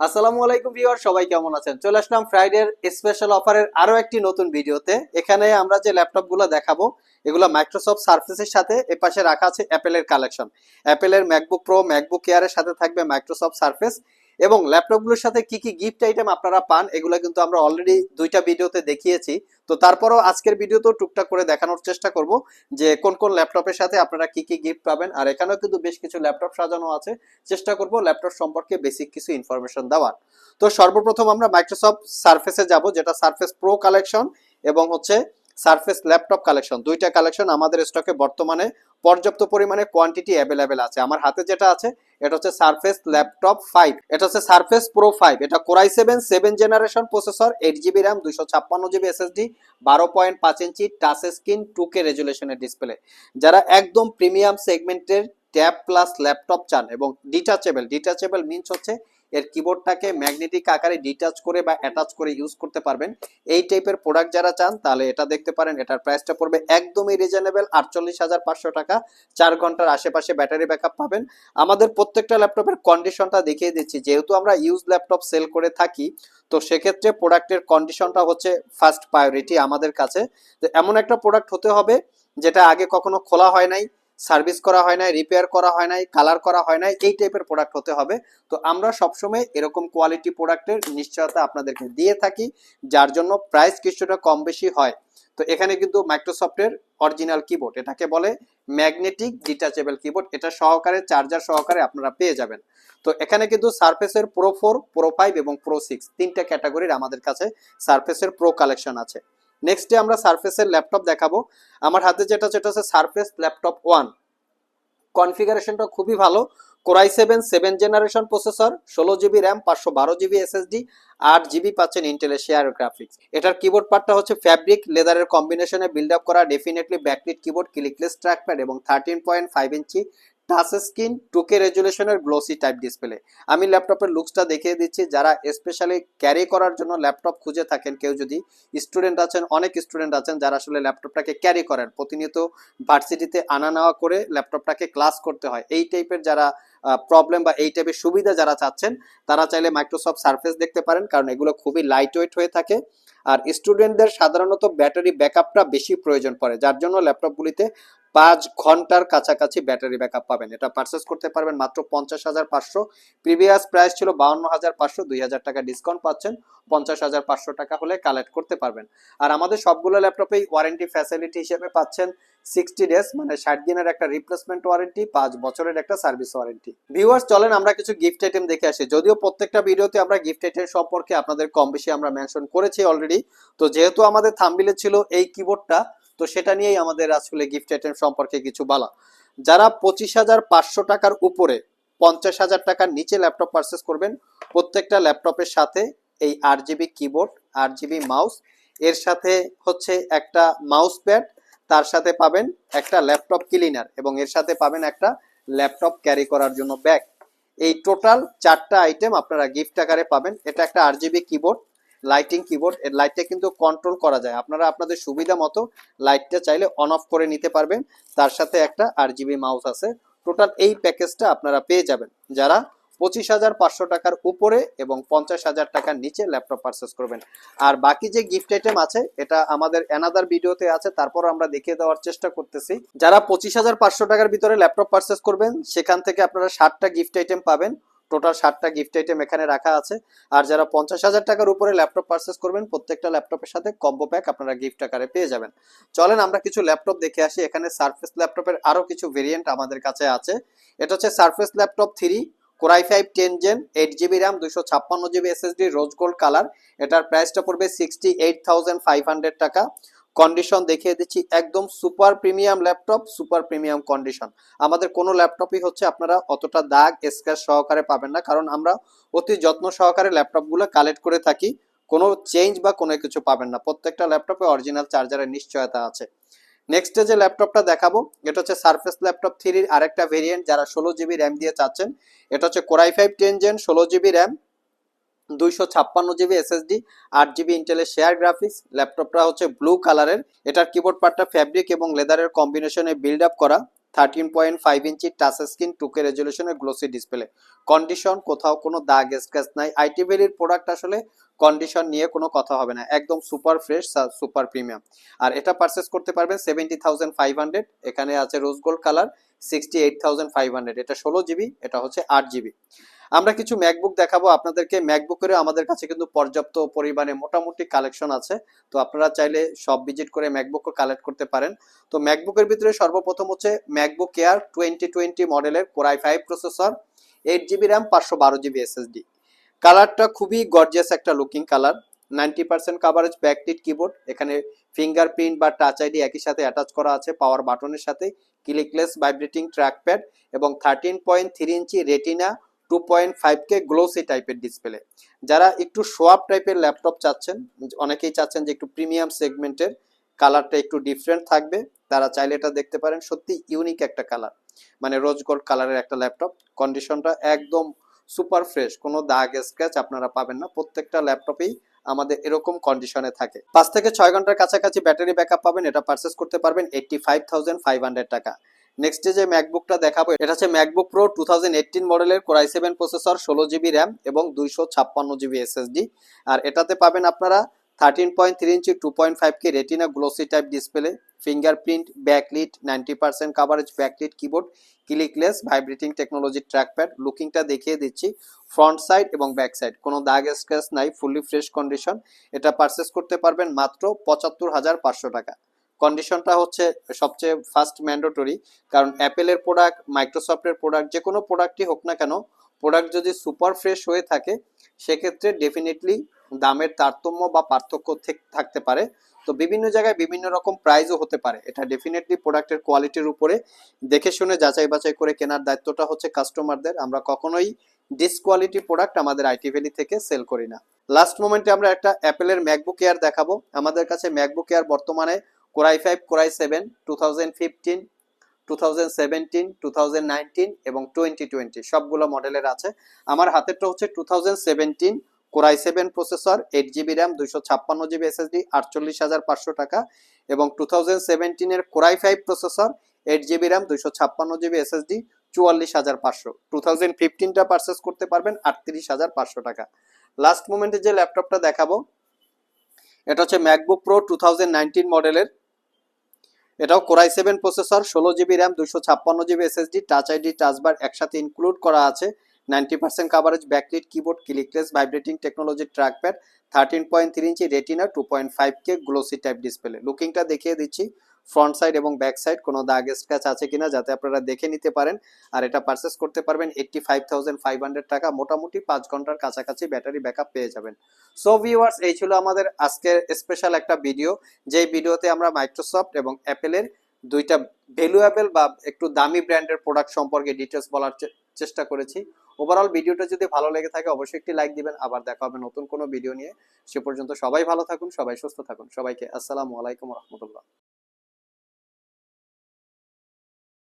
আসসালামু আলাইকুম ভিউয়ার, সবাই কেমন আছেন? চলে আসলাম ফ্রাইডের স্পেশাল অফারের আরও একটি নতুন ভিডিওতে। এখানে আমরা যে ল্যাপটপগুলো দেখাবো, এগুলো মাইক্রোসফট সার্ফেসের সাথে এপাশে রাখা আছে অ্যাপেলের কালেকশন অ্যাপেলের ম্যাকবুক প্রো ম্যাকবুক এয়ারের সাথে থাকবে মাইক্রোসফট সার্ফেস এবং ল্যাপটপগুলোর সাথে কি কি গিফট আইটেম আপনারা পান, এগুলো কিন্তু আমরা অলরেডি দুইটা ভিডিওতে দেখিয়েছি। তো তারপরও আজকের ভিডিওতেও টুকটাক করে দেখানোর চেষ্টা করব যে কোন কোন ল্যাপটপের সাথে আপনারা কি কি গিফট পাবেন। আর এখানেও কিন্তু বেশ কিছু ল্যাপটপ সাজানো আছে। চেষ্টা করব ল্যাপটপ সম্পর্কে বেসিক কিছু ইনফরমেশন দেওয়ার। তো সর্বপ্রথম আমরা মাইক্রোসফট সার্ফেসে যাব, যেটা সার্ফেস প্রো কালেকশন এবং হচ্ছে সার্ফেস ল্যাপটপ কালেকশন দুইটা কালেকশন আমাদের স্টকে বর্তমানে পর্যাপ্ত পরিমাণে কোয়ান্টিটি অ্যাভেলেবেল আছে। আমার হাতে যেটা আছে, এটা হচ্ছে সারফেস ল্যাপটপ ফাইভ এটা হচ্ছে সারফেস প্রো ফাইভ এটা core i seven seven generation processor eight GB RAM দুইশো ছাপ্পান্ন জিবি এসএসডি বারো পয়েন্ট পাঁচ inch touch screen two K রেজুলেশনের display যারা একদম প্রিমিয়াম সেগমেন্টের ট্যাব প্লাস ল্যাপটপ চান এবং ডিটাচেবল ডিটাচেবল মিনস হচ্ছে এর কিবোর্ডটাকে ম্যাগনেটিক আকারে ডিটাচ করে বা অ্যাটাচ করে ইউজ করতে পারবেন। এই টাইপের প্রোডাক্ট যারা চান, তাহলে এটা দেখতে পারেন, এটার প্রাইসটা পড়বে একদমই রিজনেবল আটচল্লিশ হাজার পাঁচশো টাকা। চার ঘণ্টার আশেপাশে ব্যাটারি ব্যাকআপ পাবেন। আমাদের প্রত্যেকটা ল্যাপটপের কন্ডিশনটা দেখিয়ে দিচ্ছি। যেহেতু আমরা ইউজ ল্যাপটপ সেল করে থাকি, তো সেক্ষেত্রে প্রোডাক্টের কন্ডিশনটা হচ্ছে ফার্স্ট প্রায়োরিটি আমাদের কাছে। এমন একটা প্রোডাক্ট হতে হবে, যেটা আগে কখনো খোলা হয় নাই। সার্ভিস করা হয় নাই রিপেয়ার করা হয় নাই কালার করা হয় নাই, এই টাইপের প্রোডাক্ট হতে হবে। তো আমরা সবসময় এরকম কোয়ালিটি প্রোডাক্টের নিশ্চয়তা আপনাদেরকে দিয়ে থাকি, যার জন্য প্রাইস কিছুটা কম বেশি হয়। তো এখানে কিন্তু মাইক্রোসফটের অরিজিনাল কিবোর্ড এটাকে বলে ম্যাগনেটিক ডিটাচেবল কিবোর্ড এটা সহকারে চার্জার সহকারে আপনারা পেয়ে যাবেন। তো এখানে কিন্তু সার্ফেসের প্রো ফোর প্রো ফাইভ এবং প্রো সিক্স তিনটা ক্যাটাগরির আমাদের কাছে সার্ফেসের প্রো কালেকশন আছে। নেক্সটে আমরা সার্ফেসের ল্যাপটপ দেখাবো। আমার হাতে যেটা, সেটা হচ্ছে সার্ফেস ল্যাপটপ ওয়ান কনফিগারেশনটা খুবই ভালো। Core i seven seven generation processor ষোলো জিবি র্যাম পাঁচশো বারো জিবি এসএসডি আট জিবি পাচ্ছেন ইন্টেলের শেয়ার গ্রাফিক্স এটার কিবোর্ড পার্টটা হচ্ছে ফ্যাব্রিক লেদারের কম্বিনেশনে বিল্ড আপ করা definitely backlit keyboard clickless trackpad এবং thirteen point five inch touch screen, two K রেজুলেশনের glossy type display. আমি ল্যাপটপের লুকসটা দেখিয়ে দিচ্ছি, যারা স্পেশালি ক্যারি করার জন্য ল্যাপটপ খুঁজে থাকেন, কেউ যদি স্টুডেন্ট আছেন, অনেক স্টুডেন্ট আছেন, যারা আসলে ল্যাপটপটাকে ক্যারি করেন। প্রতিনিয়ত ভার্সিটিতে আনা নেওয়া করে ল্যাপটপটাকে ক্লাস করতে হয়। এই টাইপের যারা প্রবলেম বা এই টাইপের সুবিধা যারা চাচ্ছেন, তারা চাইলে মাইক্রোসফট সার্ফেস দেখতে পারেন, কারণ এগুলো খুবই লাইট ওয়েট হয়ে থাকে। আর স্টুডেন্টদের সাধারণত ব্যাটারি ব্যাকআপটা বেশি প্রয়োজন পড়ে, যার জন্য ল্যাপটপগুলিতে পাঁচ ঘণ্টার কাছাকাছি ব্যাটারি ব্যাকআপ পাবেন। এটা পারচেস করতে পারবেন মাত্র পঞ্চাশ হাজার পাঁচশো। প্রিভিয়াস প্রাইস ছিল বাউন্ন হাজার পাঁচশো। দুই হাজার টাকা ডিসকাউন্ট পাচ্ছেন। পঞ্চাশ হাজার পাঁচশো টাকা হলে কালেক্ট করতে পারবেন। আর আমাদের সবগুলো ল্যাপটপেই ওয়ারেন্টি ফ্যাসিলিটি হিসেবে পাচ্ছেন। সিক্সটি ডেজ মানে ষাট দিনের একটা রিপ্লেসমেন্ট ওয়ারেন্টি পাঁচ বছরের একটা সার্ভিস ওয়ারেন্টি ভিউয়ার্স চলেন আমরা কিছু গিফট আইটেম দেখে আসি। যদিও প্রত্যেকটা ভিডিওতে আমরা গিফট আইটেম সম্পর্কে আপনাদের কম বেশি আমরা মেনশন করেছি অলরেডি তো যেহেতু আমাদের থাম্বিলে ছিল এই কিবোর্ডটা তো সেটা নিয়েই আমাদের আসলে গিফট আইটেম সম্পর্কে কিছু বলা। যারা পঁচিশ হাজার পাঁচশো টাকার উপরে পঞ্চাশ হাজার টাকার নিচে ল্যাপটপ পারচেস করবেন, প্রত্যেকটা ল্যাপটপের সাথে এই আট জিবি কিবোর্ড আট জিবি মাউস এর সাথে হচ্ছে একটা মাউস প্যাড তার সাথে পাবেন একটা ল্যাপটপ ক্লিনার এবং এর সাথে পাবেন একটা ল্যাপটপ ক্যারি করার জন্য ব্যাগ। এই টোটাল চারটা আইটেম আপনারা গিফট আকারে পাবেন। এটা একটা আট জিবি কিবোর্ড লাইটিং কিবোর্ড এর লাইটটা কিন্তু কন্ট্রোল করা যায়। আপনারা আপনাদের সুবিধা মতো লাইটটা চাইলে অন অফ করে নিতে পারবেন। তার সাথে একটা আট জিবি মাউস আছে। টোটাল এই প্যাকেজটা আপনারা পেয়ে যাবেন। যারা পঁচিশ হাজার পাঁচশো টাকার উপরে এবং পঞ্চাশ হাজার টাকার নিচে ল্যাপটপ পারচেস করবেন। আর বাকি যে গিফট আইটেম আছে, এটা আমাদের অ্যানাদার ভিডিওতে আছে, তারপর আমরা দেখিয়ে দেওয়ার চেষ্টা করতেছি। যারা পঁচিশ হাজার পাঁচশো টাকার ভিতরে ল্যাপটপ পারচেস করবেন, সেখান থেকে আপনারা ষাটটা গিফট আইটেম পাবেন। টোটাল ষাটটা গিফট আইটেম এখানে রাখা আছে। আর যারা পঞ্চাশ হাজার টাকার উপরে ল্যাপটপ পারচেস করবেন, প্রত্যেকটা ল্যাপটপের সাথে কম্বো প্যাক আপনারা গিফট আকারে পেয়ে যাবেন। চলেন আমরা কিছু ল্যাপটপ দেখে আসি। এখানে সার্ফেস ল্যাপটপের আরও কিছু ভেরিয়েন্ট আমাদের কাছে আছে। এটা হচ্ছে surface laptop three core i five ten gen eight GB RAM দুশো ছাপ্পান্ন GB SSD rose gold colour এটার প্রাইসটা পড়বে sixty eight thousand five hundred টাকা। কন্ডিশন দেখিয়ে দিচ্ছি, একদম super premium laptop super premium condition আমাদের কোনো ল্যাপটপই হচ্ছে আপনারা অতটা দাগ স্ক্র্যাচ সহকারে পাবেন না, কারণ আমরা অতি যত্ন সহকারে ল্যাপটপগুলো কালেক্ট করে থাকি। কোনো চেঞ্জ বা কোনো কিছু পাবেন না। প্রত্যেকটা ল্যাপটপে অরিজিনাল চার্জারের নিশ্চয়তা আছে। নেক্সটে যে ল্যাপটপটা দেখাবো, এটা হচ্ছে সারফেস ল্যাপটপ থ্রির আরেকটা ভেরিয়েন্ট যারা ষোলো জিবি র্যাম দিয়ে চাচ্ছেন। এটা হচ্ছে core i five ten gen ষোলো জিবি র্যাম দুইশো ছাপ্পান্ন জিবি এসএসডি আট জিবি ইন্টেলের শেয়ার গ্রাফিক্স ল্যাপটপটা হচ্ছে ব্লু কালারের এটার কিবোর্ড পার্টটা ফ্যাব্রিক এবং লেদারের কম্বিনেশনে বিল্ড আপ করা। Thirteen point five inch touch screen two K রেজলিউশনের glossy display condition কোথাও কোনো দাগ স্ক্র্যাচ নাই। আইটি ভ্যালির প্রোডাক্ট আসলে কন্ডিশন নিয়ে কোনো কথা হবে না। একদম সুপার ফ্রেশ সুপার প্রিমিয়াম আর এটা পারচেস করতে পারবেন সেভেন্টি থাউজেন্ড ফাইভ হান্ড্রেড এখানে আছে rose gold colour sixty eight thousand five hundred এটা ষোলো জিবি এটা হচ্ছে আট জিবি আমরা কিছু ম্যাকবুক দেখাবো। আপনাদেরকে ম্যাকবুকেরও আমাদের কাছে কিন্তু পর্যাপ্ত পরিমাণে মোটামুটি কালেকশন আছে। তো আপনারা চাইলে সব ভিজিট করে ম্যাকবুকও কালেক্ট করতে পারেন। তো ম্যাকবুকের ভিতরে সর্বপ্রথম হচ্ছে ম্যাকবুক এয়ার টোয়েন্টি টোয়েন্টি মডেলের core i five processor eight GB RAM পাঁচশো বারো জিবি এসএসডি কালারটা খুবই গর্জিয়াস একটা looking colour ninety percent coverage backlit keyboard এখানে ফিঙ্গারপ্রিন্ট বা টাচ আইডি একই সাথে অ্যাটাচ করা আছে পাওয়ার বাটনের সাথে ক্লিকলেস ভাইব্রেটিং ট্র্যাকপ্যাড এবং thirteen point three inch retina two point five K glossy টাইপের ডিসপ্লে যারা একটু সোয়াপ টাইপের ল্যাপটপ চাচ্ছেন, অনেকেই চাচ্ছেন যে একটু প্রিমিয়াম সেগমেন্টের কালারটা একটু ডিফারেন্ট থাকবে। তারা চাইলে এটা দেখতে পারেন, সত্যি ইউনিক একটা কালার মানে রোজ গোল্ড কালারের একটা ল্যাপটপ কন্ডিশনটা একদম সুপার ফ্রেশ কোনো দাগ স্ক্র্যাচ আপনারা পাবেন না। প্রত্যেকটা ল্যাপটপেই আমাদের এরকম কন্ডিশনে থাকে। পাঁচ থেকে ছয় ঘণ্টার কাছাকাছি ব্যাটারি ব্যাকআপ পাবেন, এটা পারচেস করতে পারবেন eighty five thousand five hundred টাকা। নেক্সট যে ম্যাকবুকটা দেখাবো, এটা হচ্ছে ম্যাকবুক প্রো টু মডেলের কোরাই সেভেন প্রসেসর ষোলো জিবি র্যাম এবং দুইশো ছাপ্পান্ন জিবি এসএসডি আর এটাতে পাবেন আপনারা thirteen point three inch two point five K retina glossy type display fingerprint backlit ninety percent coverage backlit keyboard clickless vibrating technology trackpad লুকিংটা দেখিয়ে দিচ্ছি ফ্রন্ট সাইড এবং ব্যাক সাইড কোনো দাগ স্ক্র্যাচ নাই ফুললি ফ্রেশ কন্ডিশন এটা purchase করতে পারবেন মাত্র পঁচাত্তর হাজার পাঁচশো টাকা। কন্ডিশনটা হচ্ছে সবচেয়ে ফার্স্ট ম্যান্ডেটরি কারণ অ্যাপেলের প্রোডাক্ট মাইক্রোসফটের প্রোডাক্ট যে কোনো প্রোডাক্টই হোক না কেন প্রোডাক্ট যদি সুপার ফ্রেশ হয়ে থাকে, সেক্ষেত্রে ডেফিনেটলি দামের তারতম্য বা পার্থক্য থেক- থাকতে পারে। তো বিভিন্ন জায়গায় বিভিন্ন রকম প্রাইসও হতে পারে। এটা ডেফিনেটলি প্রোডাক্টের কোয়ালিটির উপরে। দেখে শুনে যাচাই বাছাই করে কেনার দায়িত্বটা হচ্ছে কাস্টমারদের আমরা কখনোই ডিসকোয়ালিটি প্রোডাক্ট আমাদের আইটি ভ্যালি থেকে সেল করি না। লাস্ট মোমেন্টে আমরা একটা অ্যাপেলের ম্যাকবুক এয়ার দেখাবো। আমাদের কাছে ম্যাকবুক এয়ার বর্তমানে core i five, core i seven two thousand fifteen two thousand seventeen two thousand nineteen এবং টোয়েন্টি টোয়েন্টি সবগুলো মডেলের আছে। আমার হাতেরটা হচ্ছে two thousand seventeen core i seven processor eight GB RAM দুইশো ছাপ্পান্ন জিবি এসএসডি আটচল্লিশ হাজার পাঁচশো টাকা এবং two thousand সেভেন্টিনের core i five processor eight GB RAM দুইশো ছাপ্পান্ন জিবি এসএসডি চুয়াল্লিশ হাজার পাঁচশো। টু থাউজেন্ড ফিফটিনটা পারচেস করতে পারবেন, আটত্রিশ হাজার পাঁচশো টাকা। লাস্ট মোমেন্টে যে ল্যাপটপটা দেখাবো, এটা হচ্ছে MacBook Pro two thousand nineteen মডেলের এটাও কোরাই সেভেন প্রসেসর, ষোলো জিবি র্যাম দুশো ছাপ্পান্ন GB SSD, touch ID touch bar একসাথে ইনক্লুড করা আছে। Ninety percent coverage backlit keyboard clickless vibrating technology trackpad thirteen point three inch retina two point five K glossy type display লুকিংটা দেখিয়ে দিচ্ছি। Front side এবং back side কোনো দাগ scratch আছে কিনা যাতে আপনারা দেখে নিতে পারেন। আর এটা পারচেস করতে পারবেন eighty five thousand five hundred টাকা। মোটামুটি পাঁচ ঘণ্টার কাছাকাছি ব্যাটারি ব্যাকআপ পেয়ে যাবেন। সো ভিউয়ার্স এই ছিল আমাদের আজকের স্পেশাল একটা ভিডিও যেই ভিডিওতে আমরা মাইক্রোসফট এবং অ্যাপেলের দুইটা ভ্যালুয়েবল বা একটু দামি ব্র্যান্ডের প্রোডাক্ট সম্পর্কে ডিটেলস বলার চেষ্টা করেছি। ওভারঅল ভিডিওটা যদি ভালো লেগে থাকে, অবশ্যই একটি লাইক দিবেন। আবার দেখা হবে নতুন কোনো ভিডিও নিয়ে। সে পর্যন্ত সবাই ভালো থাকুন, সবাই সুস্থ থাকুন। সবাইকে আসসালামু আলাইকুম রহমতুল্লাহ।